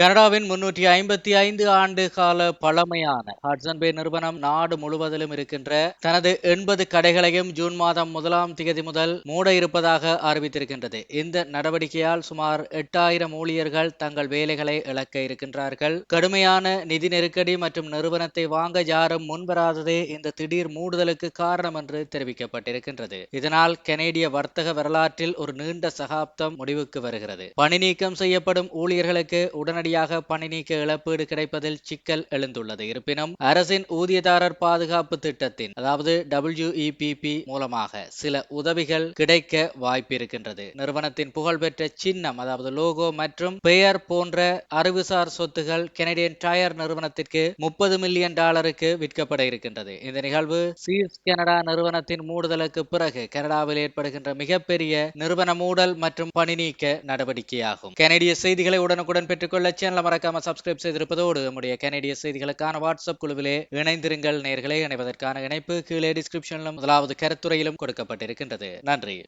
கனடாவின் முன்னூற்றி ஐம்பத்தி ஐந்து ஆண்டு கால பழமையான ஹட்சன் பே நிறுவனம் நாடு முழுவதிலும் இருக்கின்ற தனது எண்பது கடைகளையும் ஜூன் மாதம் முதலாம் தேதி முதல் மூட இருப்பதாக அறிவித்திருக்கின்றது. இந்த நடவடிக்கையால் சுமார் எட்டாயிரம் ஊழியர்கள் தங்கள் வேலைகளை இழக்க இருக்கின்றார்கள். கடுமையான நிதி நெருக்கடி மற்றும் நிறுவனத்தை வாங்க யாரும் முன்வராததே இந்த திடீர் மூடுதலுக்கு காரணம் என்று தெரிவிக்கப்பட்டிருக்கின்றது. இதனால் கனேடிய வர்த்தக வரலாற்றில் ஒரு நீண்ட சகாப்தம் முடிவுக்கு வருகிறது. பணி நீக்கம் செய்யப்படும் ஊழியர்களுக்கு உடனடி படிப்படியாக பணி நீக்க இழப்பீடு கிடைப்பதில் சிக்கல் எழுந்துள்ளது. இருப்பினும் அரசின் ஊதியதாரர் பாதுகாப்பு திட்டத்தின் அதாவது டபிள்யூஇபிபி மூலமாக சில உதவிகள் கிடைக்க வாய்ப்பிருக்கின்றது. நிறுவனத்தின் புகழ்பெற்ற சின்னம் அதாவது லோகோ மற்றும் பெயர் போன்ற அறிவுசார் சொத்துகள் கெனடியன் டயர் நிறுவனத்திற்கு முப்பது மில்லியன் டாலருக்கு விற்கப்பட இருக்கின்றது. இந்த நிகழ்வு சீஸ் கனடா நிறுவனத்தின் மூடுதலுக்கு பிறகு கனடாவில் ஏற்படுகின்ற மிகப்பெரிய நிறுவன மூடல் மற்றும் பணி நீக்க நடவடிக்கையாகும். கனடிய செய்திகளை உடனுக்குடன் பெற்றுக்கொள்ள சேனலை மறக்காம சப்ஸ்கிரைப் செய்திருப்பதோடு நம்முடைய கனேடிய செய்திகளுக்கான வாட்ஸ்அப் குழுவிலே இணைந்திருங்கள் நேர்களை. இணைவதற்கான இணைப்பு கீழே டிஸ்கிரிப்ஷனிலும் முதலாவது கருத்துறையிலும் கொடுக்கப்பட்டிருக்கின்றது. நன்றி.